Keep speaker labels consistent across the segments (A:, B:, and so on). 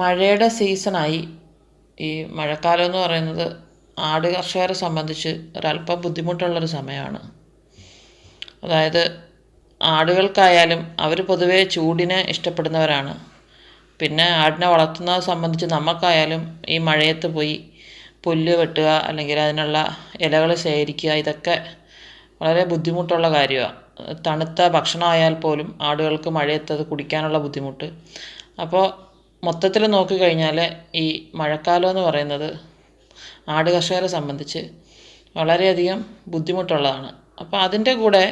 A: മഴയുടെ സീസണായി ഈ മഴക്കാലം എന്ന് പറയുന്നത് ആട് കർഷകരെ സംബന്ധിച്ച് ഒരല്പം ബുദ്ധിമുട്ടുള്ളൊരു സമയമാണ്. അതായത് ആടുകൾക്കായാലും അവർ പൊതുവേ ചൂടിനെ ഇഷ്ടപ്പെടുന്നവരാണ്. പിന്നെ ആടിനെ വളർത്തുന്നത് സംബന്ധിച്ച് നമുക്കായാലും ഈ മഴയത്ത് പോയി പുല്ല് വെട്ടുക അല്ലെങ്കിൽ അതിനുള്ള ഇലകൾ ശേഖരിക്കുക ഇതൊക്കെ വളരെ ബുദ്ധിമുട്ടുള്ള കാര്യമാണ് തണുത്ത ഭക്ഷണമായാൽ പോലും ആടുകൾക്ക് മഴയത്ത് അത് കുടിക്കാനുള്ള ബുദ്ധിമുട്ട്. അപ്പോൾ മൊത്തത്തിൽ നോക്കിക്കഴിഞ്ഞാൽ ഈ മഴക്കാലം എന്ന് പറയുന്നത് ആട് കർഷകരെ സംബന്ധിച്ച് വളരെയധികം ബുദ്ധിമുട്ടുള്ളതാണ്. അപ്പോൾ അതിന്റെ കൂടെ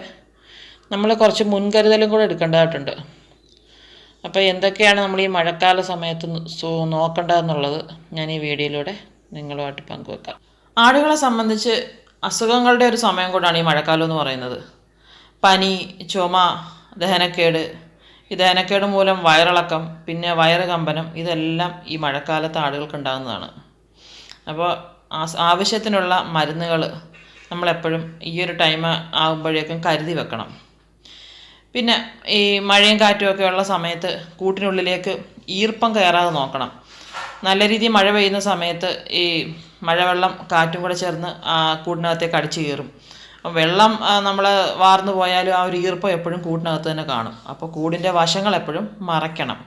A: നമ്മൾ കുറച്ച് മുൻകരുതലും കൂടെ എടുക്കേണ്ടതായിട്ടുണ്ട്. അപ്പോൾ എന്തൊക്കെയാണ് നമ്മൾ ഈ മഴക്കാല സമയത്ത് നോക്കേണ്ടതെന്നുള്ളത് ഞാൻ ഈ വീഡിയോയിലൂടെ നിങ്ങളുമായിട്ട് പങ്കുവെക്കാം. ആടുകളെ സംബന്ധിച്ച് അസുഖങ്ങളുടെ ഒരു സമയം കൂടാണ് ഈ മഴക്കാലം എന്ന് പറയുന്നത്. പനി ചുമ ദഹനക്കേട് ഈ ദഹനക്കേട് മൂലം വയറിളക്കം പിന്നെ വയറ് കമ്പനം ഇതെല്ലാം ഈ മഴക്കാലത്ത് ആടുകൾക്ക് ഉണ്ടാകുന്നതാണ്. അപ്പോൾ ആവശ്യത്തിനുള്ള മരുന്നുകൾ നമ്മളെപ്പോഴും ഈ ഒരു ടൈം ആകുമ്പോഴേക്കും കരുതി വെക്കണം. പിന്നെ ഈ മഴയും കാറ്റും ഒക്കെ ഉള്ള സമയത്ത് കൂട്ടിനുള്ളിലേക്ക് ഈർപ്പം കയറാതെ നോക്കണം. നല്ല രീതിയിൽ മഴ പെയ്യുന്ന സമയത്ത് ഈ മഴവെള്ളം കാറ്റും കൂടെ ചേർന്ന് ആ കൂടിനകത്തേക്ക് അടിച്ചു കയറും അപ്പം വെള്ളം നമ്മൾ വാർന്നു പോയാലും ആ ഒരു ഈർപ്പം എപ്പോഴും കൂടിനകത്ത് തന്നെ കാണും. അപ്പോൾ കൂടിന്റെ വശങ്ങൾ എപ്പോഴും മറയ്ക്കണം.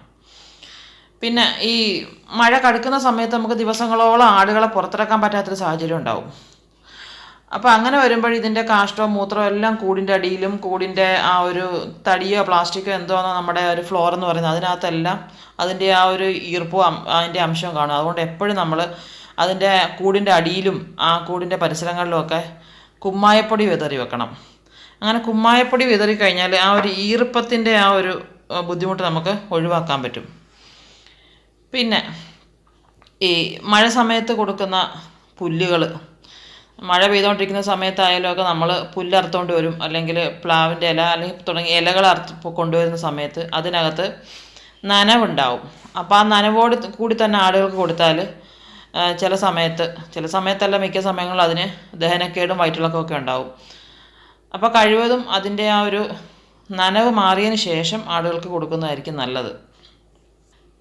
A: പിന്നെ ഈ മഴ കടുക്കുന്ന സമയത്ത് നമുക്ക് ദിവസങ്ങളോളം ആടുകളെ പുറത്തിറക്കാൻ പറ്റാത്തൊരു സാഹചര്യം ഉണ്ടാവും. അപ്പോൾ അങ്ങനെ വരുമ്പോൾ ഇതിന്റെ കാഷ്ടവും മൂത്രവും എല്ലാം കൂടിന്റെ അടിയിലും കൂടിന്റെ ആ ഒരു തടിയോ പ്ലാസ്റ്റിക്കോ എന്തോന്നോ നമ്മുടെ ഒരു ഫ്ലോർ എന്ന് പറയുന്നത് അതിനകത്തെല്ലാം അതിന്റെ ആ ഒരു ഈർപ്പവും അതിന്റെ അംശവും കാണും. അതുകൊണ്ട് എപ്പോഴും നമ്മൾ അതിന്റെ കൂടിന്റെ അടിയിലും ആ കൂടിന്റെ പരിസരങ്ങളിലുമൊക്കെ കുമ്മായപ്പൊടി വിതറി വെക്കണം. അങ്ങനെ കുമ്മായപ്പൊടി വിതറി കഴിഞ്ഞാൽ ആ ഒരു ഈർപ്പത്തിന്റെ ആ ഒരു ബുദ്ധിമുട്ട് നമുക്ക് ഒഴിവാക്കാൻ പറ്റും. പിന്നെ ഈ മഴ സമയത്ത് കൊടുക്കുന്ന പുല്ലുകൾ മഴ പെയ്തുകൊണ്ടിരിക്കുന്ന സമയത്തായാലും ഒക്കെ നമ്മൾ പുല്ല് വരും. അല്ലെങ്കിൽ പ്ലാവിന്റെ ഇല അല്ലെങ്കിൽ തുടങ്ങിയ ഇലകൾ അറുത്ത് കൊണ്ടുവരുന്ന സമയത്ത് അതിനകത്ത് നനവുണ്ടാവും. അപ്പോൾ ആ നനവോട് കൂടി തന്നെ ആടുകൾക്ക് കൊടുത്താൽ ചില സമയത്ത് ചില സമയത്തല്ല മിക്ക സമയങ്ങളിൽ അതിന് ദഹനക്കേടും വയറ്റിളക്കമൊക്കെ ഉണ്ടാവും. അപ്പോൾ കഴിവതും അതിന്റെ ആ ഒരു നനവ് മാറിയതിന് ശേഷം ആടുകൾക്ക് കൊടുക്കുന്നതായിരിക്കും നല്ലത്.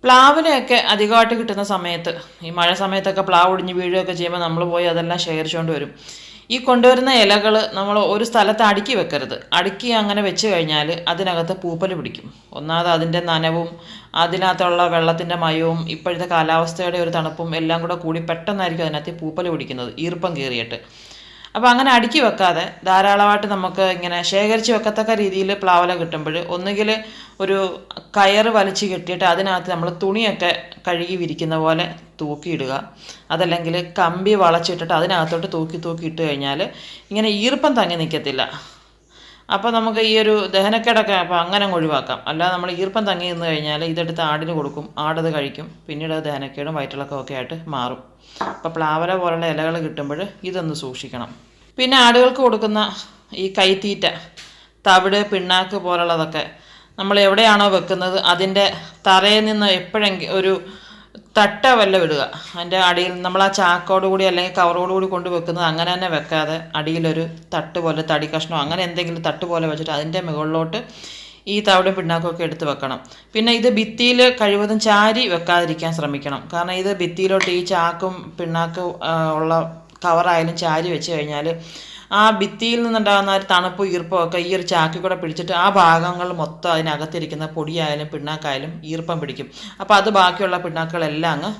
A: പ്ലാവിനെയൊക്കെ അധികമായിട്ട് കിട്ടുന്ന സമയത്ത് ഈ മഴ സമയത്തൊക്കെ പ്ലാവ് ഒടിഞ്ഞ് വീഴുകയൊക്കെ ചെയ്യുമ്പോൾ നമ്മൾ പോയി അതെല്ലാം ശേഖരിച്ചുകൊണ്ട് വരും. ഈ കൊണ്ടുവരുന്ന ഇലകൾ നമ്മൾ ഒരു സ്ഥലത്ത് അടുക്കി വെക്കരുത്. അടുക്കി അങ്ങനെ വെച്ച് കഴിഞ്ഞാൽ അതിനകത്ത് പൂപ്പൽ പിടിക്കും. ഒന്നാമത് അതിന്റെ നനവും അതിനകത്തുള്ള വെള്ളത്തിന്റെ മയവും ഇപ്പോഴത്തെ കാലാവസ്ഥയുടെ ഒരു തണുപ്പും എല്ലാം കൂടെ കൂടി പെട്ടെന്നായിരിക്കും അതിനകത്ത് പൂപ്പൽ പിടിക്കുന്നത് ഈർപ്പം കയറിയിട്ട്. അപ്പോൾ അങ്ങനെ അടുക്കി വെക്കാതെ ധാരാളമായിട്ട് നമുക്ക് ഇങ്ങനെ ശേഖരിച്ച് വെക്കത്തക്ക രീതിയിൽ പ്ലാവല കിട്ടുമ്പോൾ ഒന്നുകിൽ ഒരു കയർ വലിച്ച് കെട്ടിയിട്ട് അതിനകത്ത് നമ്മൾ തുണിയൊക്കെ കഴുകി വിരിക്കുന്ന പോലെ തൂക്കിയിടുക. അതല്ലെങ്കിൽ കമ്പി വളച്ചിട്ടിട്ട് അതിനകത്തോട്ട് തൂക്കി തൂക്കി ഇട്ട് കഴിഞ്ഞാൽ ഇങ്ങനെ ഈർപ്പം തങ്ങി നിൽക്കത്തില്ല. അപ്പോൾ നമുക്ക് ഈ ഒരു ദഹനക്കേടൊക്കെ അപ്പോൾ അങ്ങനെ ഒഴിവാക്കാം. അല്ലാതെ നമ്മൾ ഈർപ്പം തങ്ങി നിന്ന് കഴിഞ്ഞാൽ ഇതെടുത്ത് ആടിന് കൊടുക്കും. ആടത് കഴിക്കും. പിന്നീട് അത് ദഹനക്കേടും വയറ്റിളക്കമൊക്കെ ആയിട്ട് മാറും. അപ്പോൾ പ്ലാവല പോലുള്ള ഇലകൾ കിട്ടുമ്പോൾ ഇതൊന്ന് സൂക്ഷിക്കണം. പിന്നെ ആടുകൾക്ക് കൊടുക്കുന്ന ഈ കൈത്തീറ്റ തവിട് പിണ്ണാക്ക് പോലുള്ളതൊക്കെ നമ്മൾ എവിടെയാണോ വെക്കുന്നത് അതിന്റെ തറയിൽ നിന്ന് എപ്പോഴെങ്കിലും ഒരു തട്ട വല്ല വിടുക. അതിന്റെ അടിയിൽ നമ്മൾ ആ ചാക്കോട് കൂടി അല്ലെങ്കിൽ കവറോട് കൂടി കൊണ്ട് വെക്കുന്നത് അങ്ങനെ തന്നെ വെക്കാതെ അടിയിലൊരു തട്ട് പോലെ തടി കഷ്ണോ അങ്ങനെ എന്തെങ്കിലും തട്ട് പോലെ വെച്ചിട്ട് അതിന്റെ മുകളിലോട്ട് ഈ തവിടും പിണ്ണാക്കൊക്കെ എടുത്ത് വെക്കണം. പിന്നെ ഇത് ഭിത്തിയിൽ കഴിവതും ചാരി വെക്കാതിരിക്കാൻ ശ്രമിക്കണം. കാരണം ഇത് ഭിത്തിയിലോട്ട് ഈ ചാക്കും പിണ്ണാക്കും ഉള്ള കവറായാലും ചാരി വെച്ച് കഴിഞ്ഞാൽ ആ ഭിത്തിയിൽ നിന്നുണ്ടാകുന്ന ഒരു തണുപ്പ് ഈർപ്പവും ഒക്കെ ഈ ഒരു ചാക്കിൽ കൂടെ പിടിച്ചിട്ട് ആ ഭാഗങ്ങൾ മൊത്തം അതിനകത്തിരിക്കുന്ന പൊടിയായാലും പിണ്ണാക്കായാലും ഈർപ്പം പിടിക്കും. അപ്പോൾ അത് ബാക്കിയുള്ള പിണ്ണാക്കുകളെല്ലാം അങ്ങ്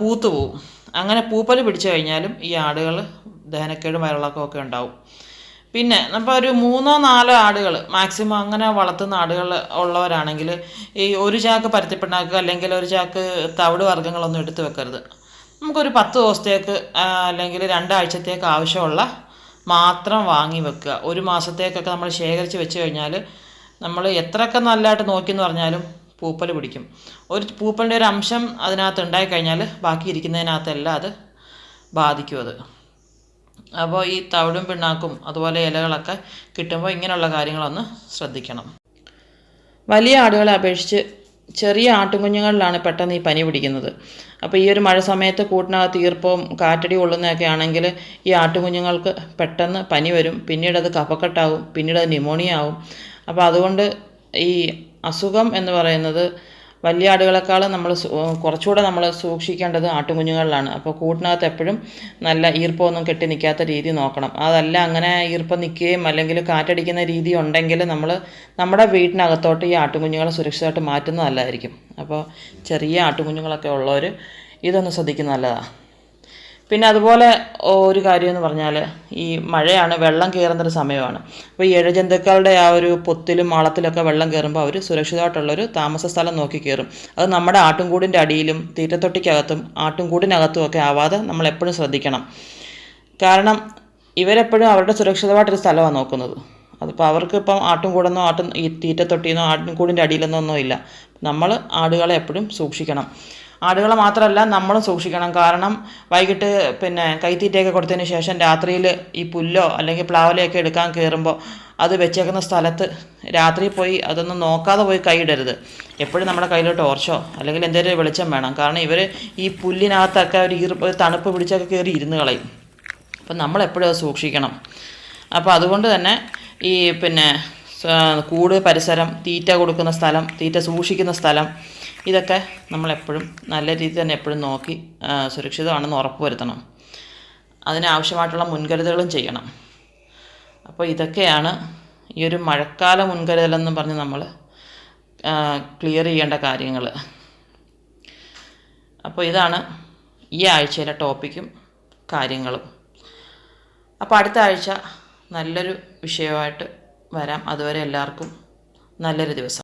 A: പൂത്തു പോവും. അങ്ങനെ പൂപ്പൽ പിടിച്ചു കഴിഞ്ഞാലും ഈ ആടുകൾ ദഹനക്കേടും വയറിളക്കമൊക്കെ ഉണ്ടാവും. പിന്നെ നമ്മൾ ഒരു മൂന്നോ നാലോ ആടുകൾ മാക്സിമം അങ്ങനെ വളർത്തുന്ന ആടുകൾ ഉള്ളവരാണെങ്കിൽ ഈ ഒരു ചാക്ക് പരുത്തിപ്പിണ്ണാക്ക് അല്ലെങ്കിൽ ഒരു ചാക്ക് തവിട് വർഗങ്ങളൊന്നും എടുത്തു വെക്കരുത്. നമുക്കൊരു പത്ത് ദിവസത്തേക്ക് അല്ലെങ്കിൽ രണ്ടാഴ്ചത്തേക്ക് ആവശ്യമുള്ള മാത്രം വാങ്ങി വെക്കുക. ഒരു മാസത്തേക്കൊക്കെ നമ്മൾ ശേഖരിച്ച് വെച്ച് കഴിഞ്ഞാൽ നമ്മൾ എത്രയൊക്കെ നല്ലതായിട്ട് നോക്കിയെന്ന് പറഞ്ഞാലും പൂപ്പൽ പിടിക്കും. ഒരു പൂപ്പലിന്റെ ഒരു അംശം അതിനകത്ത് ഉണ്ടായിക്കഴിഞ്ഞാൽ ബാക്കി ഇരിക്കുന്നതിനകത്തെല്ലാം അത് ബാധിക്കും അത്. അപ്പോൾ ഈ തവിടും പിണ്ണാക്കും അതുപോലെ ഇലകളൊക്കെ കിട്ടുമ്പോൾ ഇങ്ങനെയുള്ള കാര്യങ്ങളൊന്ന് ശ്രദ്ധിക്കണം. വലിയ ആടുകളെ അപേക്ഷിച്ച് ചെറിയ ആട്ടുകുഞ്ഞുങ്ങളിലാണ് പെട്ടെന്ന് ഈ പനി പിടിക്കുന്നത്. അപ്പോൾ ഈ ഒരു മഴ സമയത്ത് കൂട്ടിനകത്ത് ഈർപ്പവും കാറ്റടി കൊള്ളുന്നതൊക്കെ ആണെങ്കിൽ ഈ ആട്ടുകുഞ്ഞുങ്ങൾക്ക് പെട്ടെന്ന് പനി വരും. പിന്നീട് അത് കഫക്കെട്ടാവും. പിന്നീട് അത് ന്യൂമോണിയ ആവും. അപ്പോൾ അതുകൊണ്ട് ഈ അസുഖം എന്ന് പറയുന്നത് വലിയ ആടുകളെക്കാളും നമ്മൾ കുറച്ചുകൂടെ നമ്മൾ സൂക്ഷിക്കേണ്ടത് ആട്ടുകുഞ്ഞുങ്ങളിലാണ്. അപ്പോൾ കൂട്ടിനകത്ത് എപ്പോഴും നല്ല ഈർപ്പമൊന്നും കെട്ടി നിൽക്കാത്ത രീതി നോക്കണം. അതല്ല അങ്ങനെ ഈർപ്പം നിൽക്കുകയും അല്ലെങ്കിൽ കാറ്റടിക്കുന്ന രീതി ഉണ്ടെങ്കിൽ നമ്മൾ നമ്മുടെ വീട്ടിനകത്തോട്ട് ഈ ആട്ടുകുഞ്ഞുങ്ങളെ സുരക്ഷിതമായിട്ട് മാറ്റുന്നതല്ലായിരിക്കും അപ്പോൾ ചെറിയ ആട്ടുകുഞ്ഞുങ്ങളൊക്കെ ഉള്ളവർ ഇതൊന്ന് ശ്രദ്ധിക്കുന്നത് നല്ലതാണ്. പിന്നെ അതുപോലെ ഒരു കാര്യം എന്ന് പറഞ്ഞാൽ ഈ മഴയാണ് വെള്ളം കയറുന്നൊരു സമയമാണ്. അപ്പോൾ ഈ ഇഴജന്തുക്കളുടെ ആ ഒരു പൊത്തിലും മാളത്തിലൊക്കെ വെള്ളം കയറുമ്പോൾ അവർ സുരക്ഷിതമായിട്ടുള്ളൊരു താമസ സ്ഥലം നോക്കി കയറും അത് നമ്മുടെ ആട്ടുംകൂടിന്റെ അടിയിലും തീറ്റത്തൊട്ടിക്കകത്തും ആട്ടുംകൂടിനകത്തും ഒക്കെ ആവാതെ നമ്മൾ എപ്പോഴും ശ്രദ്ധിക്കണം. കാരണം ഇവരെപ്പോഴും അവരുടെ സുരക്ഷിതമായിട്ടൊരു സ്ഥലമാണ് നോക്കുന്നത്. അതിപ്പോൾ അവർക്ക് ഇപ്പം ആട്ടും ഈ തീറ്റത്തൊട്ടിന്നോ ആട്ടും കൂടിന്റെ അടിയിലെന്നോ ഒന്നും ഇല്ല. നമ്മൾ ആടുകളെ എപ്പോഴും സൂക്ഷിക്കണം. ആടുകളെ മാത്രമല്ല നമ്മളും സൂക്ഷിക്കണം. കാരണം വൈകിട്ട് പിന്നെ കൈത്തീറ്റയൊക്കെ കൊടുത്തതിന് ശേഷം രാത്രിയിൽ ഈ പുല്ലോ അല്ലെങ്കിൽ പ്ലാവലയൊക്കെ എടുക്കാൻ കയറുമ്പോൾ അത് വെച്ചേക്കുന്ന സ്ഥലത്ത് രാത്രി പോയി അതൊന്നും നോക്കാതെ പോയി കൈയിടരുത് എപ്പോഴും നമ്മുടെ കയ്യിൽ ടോർച്ചോ അല്ലെങ്കിൽ എന്തെങ്കിലും വെളിച്ചം വേണം. കാരണം ഇവർ ഈ പുല്ലിനകത്തൊക്കെ ഒരു ഈർപ്പ് തണുപ്പ് പിടിച്ചൊക്കെ കയറി ഇരുന്ന് കളയും. അപ്പം നമ്മളെപ്പോഴും അത് സൂക്ഷിക്കണം. അപ്പോൾ അതുകൊണ്ട് തന്നെ ഈ പിന്നെ കൂട് പരിസരം തീറ്റ കൊടുക്കുന്ന സ്ഥലം തീറ്റ സൂക്ഷിക്കുന്ന സ്ഥലം ഇതൊക്കെ നമ്മളെപ്പോഴും നല്ല രീതിയിൽ തന്നെ എപ്പോഴും നോക്കി സുരക്ഷിതമാണെന്ന് ഉറപ്പ് വരുത്തണം. അതിനാവശ്യമായിട്ടുള്ള മുൻകരുതലുകളും ചെയ്യണം. അപ്പോൾ ഇതൊക്കെയാണ് ഈ ഒരു മഴക്കാല മുൻകരുതലെന്ന് പറഞ്ഞ് നമ്മൾ ക്ലിയർ ചെയ്യേണ്ട കാര്യങ്ങൾ അപ്പോൾ ഇതാണ് ഈ ആഴ്ചയിലെ ടോപ്പിക്കും കാര്യങ്ങളും. അപ്പോൾ അടുത്ത ആഴ്ച നല്ലൊരു വിഷയമായിട്ട് വരാം. അതുവരെ എല്ലാവർക്കും നല്ലൊരു ദിവസം.